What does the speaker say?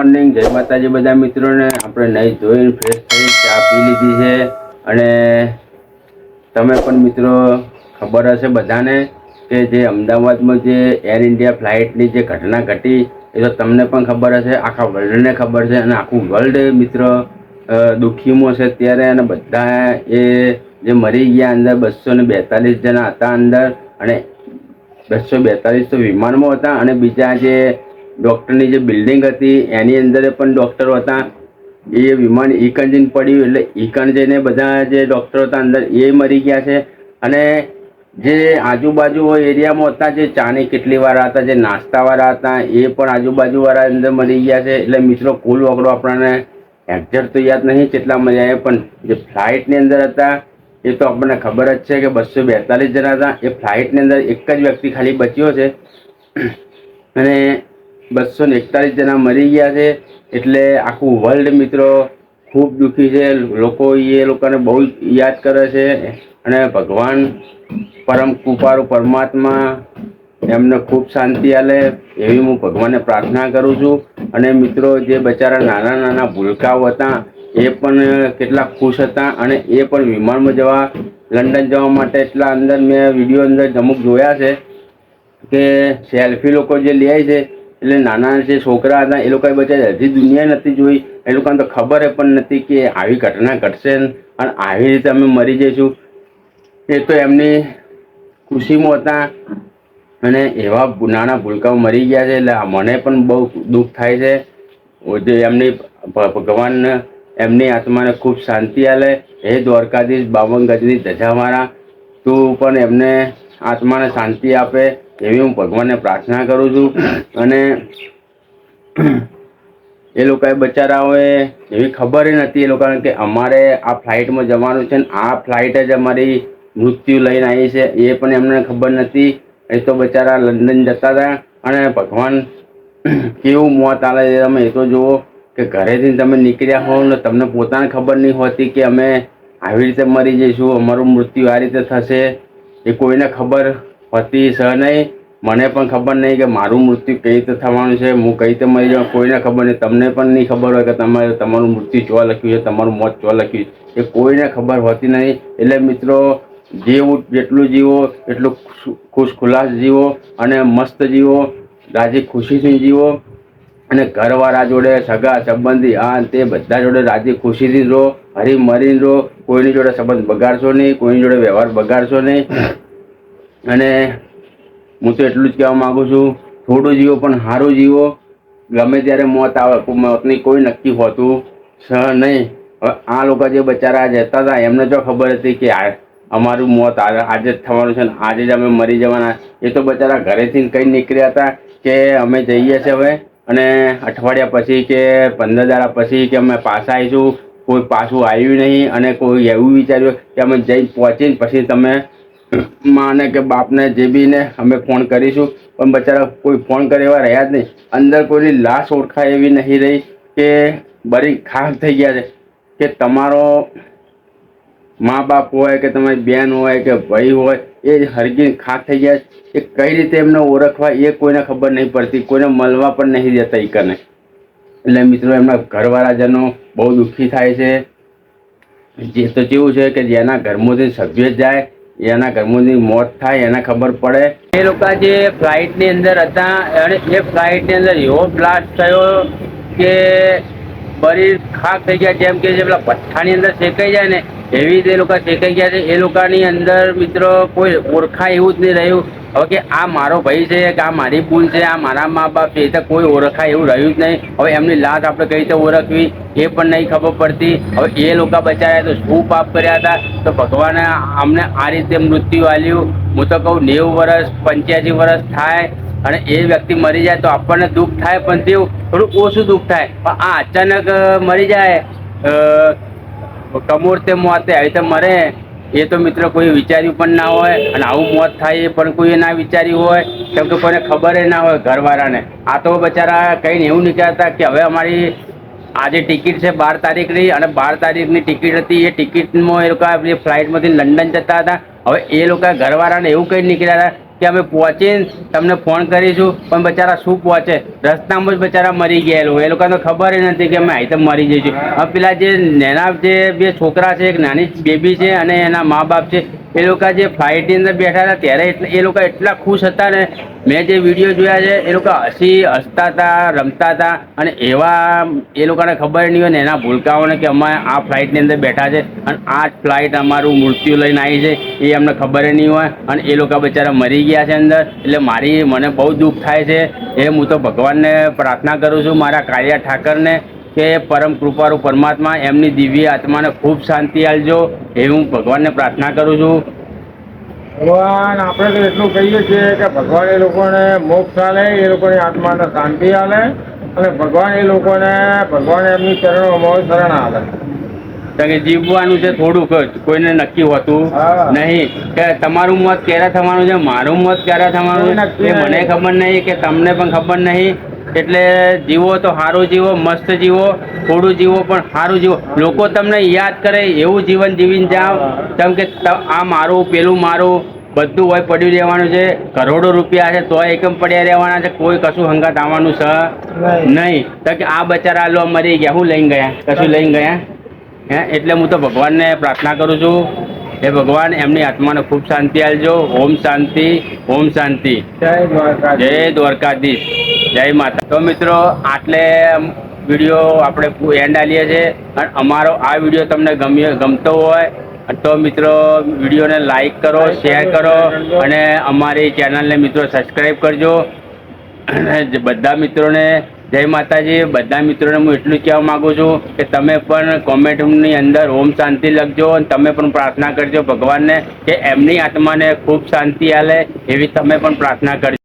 Morning જય માતાજી બધા મિત્રોને. આપણે નહીં ધોઈને ફ્રેશ થઈ ચા પી લીધી છે. અને તમે પણ મિત્રો ખબર હશે બધાને કે જે અમદાવાદમાં જે એર ઇન્ડિયા ફ્લાઇટની જે ઘટના ઘટી, એ તો તમને પણ ખબર હશે. આખા વર્લ્ડને ખબર છે અને આખું વર્લ્ડ મિત્ર દુઃખીમાં છે ત્યારે અને બધા એ જે મરી ગયા અંદર બસો ને બેતાલીસ જણા હતા અંદર. અને બસો બેતાલીસ તો વિમાનમાં હતા. અને બીજા જે ડૉક્ટરની જે બિલ્ડિંગ હતી, એની અંદર પણ ડૉક્ટરો હતા. એ વિમાન ઇકંજીન પડ્યું એટલે ઈકણ જઈને બધા જે ડૉક્ટરો હતા અંદર એ મરી ગયા છે. અને જે આજુબાજુ એરિયામાં હતા, જે ચાની કેટલીવાળા હતા, જે નાસ્તાવાળા હતા, એ પણ આજુબાજુવાળા અંદર મરી ગયા છે. એટલે મિત્રો, કુલ વગડો આપણને એક્ઝેક્ટ તો યાદ નહીં કેટલા મર્યા એ પણ. જે ફ્લાઇટની અંદર હતા, એ તો આપણને ખબર જ છે કે બસો બેતાલીસ જણા હતા. એ ફ્લાઇટની અંદર એક જ વ્યક્તિ ખાલી બચ્યો છે. અને બસો ને એકતાલીસ જણા મરી ગયા છે. એટલે આખું વર્લ્ડ મિત્રો ખૂબ દુઃખી છે. લોકો એ લોકોને બહુ યાદ કરે છે. અને ભગવાન પરમ કૃપાળુ પરમાત્મા એમને ખૂબ શાંતિ આલે એવી હું ભગવાનને પ્રાર્થના કરું છું. અને મિત્રો જે બચારા નાના નાના ભૂલકાઓ હતા એ પણ કેટલા ખુશ હતા અને એ પણ વિમાનમાં જવા લંડન જવા માટે એટલા અંદર મેં વીડિયો અંદર અમુક જોયા છે કે સેલ્ફી લોકો જે લે છે એટલે નાના જે છોકરા હતા, એ લોકોએ બચારા. હજી દુનિયા નથી જોઈ. એ લોકોને તો ખબર પણ નથી કે આવી ઘટના ઘટશે અને આવી રીતે અમે મરી જઈશું. એ તો એમની ખુશીમાં હતા. અને એવા નાના ભૂલકાઓ મરી ગયા છે, એટલે મને પણ બહુ દુઃખ થાય છે. જે એમની ભગવાન એમની આત્માને ખૂબ શાંતિ આલે. હે દ્વારકાધીશ બાવન ગજની ધજાવાળા તું પણ એમને આત્માને શાંતિ આપે. એવી હું ભગવાનને પ્રાર્થના કરું છું. અને એ લોકોએ બચારાઓએ એવી ખબર નથી એ લોકોને કે અમારે આ ફ્લાઇટમાં જવાનું છે ને આ ફ્લાઇટ જ અમારી મૃત્યુ લઈને આવી છે. એ પણ એમને ખબર નથી. એ તો બચારા લંડન જતા હતા. અને ભગવાન કેવું મોત આવે છે તમે એ તો જુઓ કે ઘરેથી તમે નીકળ્યા હોવ ને તમને પોતાને ખબર નહીં હોતી કે અમે આવી રીતે મરી જઈશું, અમારું મૃત્યુ આ રીતે થશે. એ કોઈને ખબર હોતી છે નહીં. મને પણ ખબર નહીં કે મારું મૃત્યુ કઈ રીતે થવાનું છે. હું કઈ રીતે મરી જાઉં, કોઈને ખબર નહીં. તમને પણ નહીં ખબર હોય કે તમારે તમારું મૃત્યુ જોવા લખ્યું છે, તમારું મોત જોવા લખ્યું છે. એ કોઈને ખબર હોતી નહીં. એટલે મિત્રો, જેવું જેટલું જીવો, એટલું ખુશ- ખુલાસ જીવો અને મસ્ત જીવો. રાજી ખુશીથી જીવો અને ઘરવાળા જોડે સગા, સંબંધી, આ તે બધા જોડે રાજી ખુશીથી રહો. હરી મરીને રહો. કોઈની જોડે સંબંધ બગાડશો નહીં. કોઈની જોડે વ્યવહાર બગાડશો નહીં. અને હું તો એટલું જ કહેવા માગું છું, થોડું જીવો પણ સારું જીવો. ગમે ત્યારે મોત આવે મોતની કોઈ નક્કી હોતું છ નહીં. હવે આ લોકો જે બચારા જતા હતા, એમને જો ખબર હતી કે આ, અમારું મોત આજે જ થવાનું છે ને આજે જ અમે મરી જવાના. એ તો બચારા ઘરેથી કંઈ નીકળ્યા હતા કે અમે જઈએ છીએ હવે. અને અઠવાડિયા પછી કે પંદર દાડા પછી કે અમે પાછા આવીશું, કોઈ પાછું આવ્યું નહીં અને કોઈ એવું વિચાર્યું કે અમે જઈ પહોંચીને પછી તમે માને કે બાપને જે બીને અમે ફોન કરીશું, પણ બચારા કોઈ ફોન કરે એવા રહ્યા જ નહીં. અંદર કોઈની લાશ ઓળખાય એવી નહીં રહી કે બરી ખાખ થઈ ગયા છે. કે તમારો મા બાપ હોય કે તમારી બેન હોય કે ભાઈ હોય, એ હરગી ખાખ થઈ ગયા. એ કઈ રીતે એમને ઓળખવા એ કોઈને ખબર નહીં પડતી, કોઈને મળવા પણ નહીં જતા ઈ કને. એટલે મિત્રો, એમના ઘરવાળાજનો બહુ દુઃખી થાય છે. જે તો કેવું છે કે જેના ઘરમાંથી સભ્ય જાય એના ઘરમાંથી મોત થાય, એને ખબર પડે. એ લોકો જે ફ્લાઇટની અંદર હતા, અને એ ફ્લાઇટની અંદર એવો બ્લાસ્ટ થયો કે બરી ખાક થઈ ગયા. જેમ કે જે પેલા પથ્થાની અંદર શેકાઈ જાય ને, એવી રીતે એ લોકો શેકાઈ ગયા છે. એ લોકોની અંદર મિત્રો કોઈ ઓળખાય એવું જ નહીં રહ્યું. હવે કે આ મારો ભાઈ છે, કે આ મારી ભૂલ છે, આ મારા મા બાપ છે, એ તો કોઈ ઓળખાય એવું રહ્યું જ નહીં. હવે એમની લાશ આપણે કઈ રીતે ઓળખવી, એ પણ નહીં ખબર પડતી. હવે એ લોકો બચાવ્યા તો શું પાપ કર્યા હતા? તો ભગવાને અમને આ રીતે મૃત્યુ આલ્યું. હું તો કહું, નેવું વર્ષ પંચ્યાસી વર્ષ થાય. અને એ વ્યક્તિ મરી જાય તો આપણને દુઃખ થાય, પણ તેવું થોડું ઓછું દુઃખ થાય. પણ આ અચાનક મરી જાય કમોર તે મોતે, આવી રીતે મરે, એ તો મિત્ર કોઈ વિચાર્યું પણ ના હોય, અને આવું મોત થાય એ પણ કોઈએ ના વિચાર્યું હોય, કેમ કે કોઈને ખબર ના હોય ઘરવાળાને. આ તો બચારા કંઈને એવું નીકળ્યા કે હવે અમારી આજે ટિકિટ છે બાર તારીખની, અને બાર તારીખની ટિકિટ હતી, એ ટિકિટમાં એ લોકો ફ્લાઇટમાંથી લંડન જતા હતા. હવે એ લોકો ઘરવાળાને એવું કંઈ નીકળ્યા હતા કે અમે પહોંચીને તમને ફોન કરીશું, પણ બચારા શું પહોંચે? રસ્તામાં જ બચારા મરી ગયેલું એ લોકોને ખબર નથી કે અમે તો મરી જઈશું. હવે પેલા જે નાના જે બે છોકરા છે, એક નાની બેબી છે અને એના મા બાપ છે એ લોકો જે ફ્લાઇટની અંદર બેઠા હતા, ત્યારે એ લોકો એટલા ખુશ હતા ને, મેં જે વીડિયો જોયા છે, એ લોકો હસી, હસતા હતા, રમતા હતા, અને એવા એ લોકોને ખબર નહીં હોય ને, એના ભૂલકાઓને કે અમે આ ફ્લાઇટની અંદર બેઠા છે, અને આ જ ફ્લાઇટ અમારું મૃત્યુ લઈને આવી છે, એ અમને ખબર નહીં હોય, અને એ લોકો બિચારા મરી ગયા છે અંદર, એટલે મારી, મને બહુ દુઃખ થાય છે એ હું તો ભગવાનને પ્રાર્થના કરું છું, મારા કાળિયા ઠાકરને કે પરમ કૃપાળુ પરમાત્મા એમની દિવ્ય આત્માને ખૂબ શાંતિ આલજો એ હું ભગવાનને પ્રાર્થના કરું છું. ભગવાન આપણે તો એટલું કહીએ છીએ કે ભગવાન એ લોકોને મોક્ષ આલે એ લોકોની આત્માને શાંતિ આલે અને ભગવાન એ લોકોને ભગવાન એમની ચરણોમાં શરણ આલે. કારણ કે જીવવાનું છે થોડુંક જ કોઈને નક્કી હોતું નહીં. કે તમારું મત ક્યારે થવાનું છે મારું મત ક્યારે થવાનું છે એ મને ખબર નહીં કે તમને પણ ખબર નહીં. એટલે જીવો તો સારું જીવો મસ્ત જીવો થોડું જીવો પણ સારું જીવો. લોકો તમને યાદ કરે એવું જીવન જીવીને જાઓ. કેમ કે આ મારું પેલું મારું બધું હોય પડ્યું રહેવાનું છે. કરોડો રૂપિયા છે તો એકમ પડ્યા રહેવાના છે. કોઈ કશું હંગાત આવવાનું છે? નહીં. તો કે આ બચારા લો મરી ગયા. હું લઈને ગયા? કશું લઈને ગયા? હે? એટલે હું તો ભગવાનને પ્રાર્થના કરું છું. હે ભગવાન એમની આત્માને ખૂબ શાંતિ આપજો. ઓમ શાંતિ ઓમ શાંતિ. જય દ્વારકાધીશ. જય માતા. તો મિત્રો આટલે વીડિયો આપણે એન્ડ આલીએ છીએ. અને અમારો આ વીડિયો તમને ગમ્યો ગમતો હોય તો મિત્રો વિડીયોને લાઈક કરો શેર કરો અને અમારી ચેનલને મિત્રો સબસ્ક્રાઈબ કરજો. અને બધા મિત્રોને જય માતાજી. બધા મિત્રોને હું એટલું કહેવા માગું છું કે તમે પણ કોમેન્ટની અંદર ઓમ શાંતિ લખજો અને તમે પણ પ્રાર્થના કરજો ભગવાનને કે એમની આત્માને ખૂબ શાંતિ આલે એવી તમે પણ પ્રાર્થના કરજો.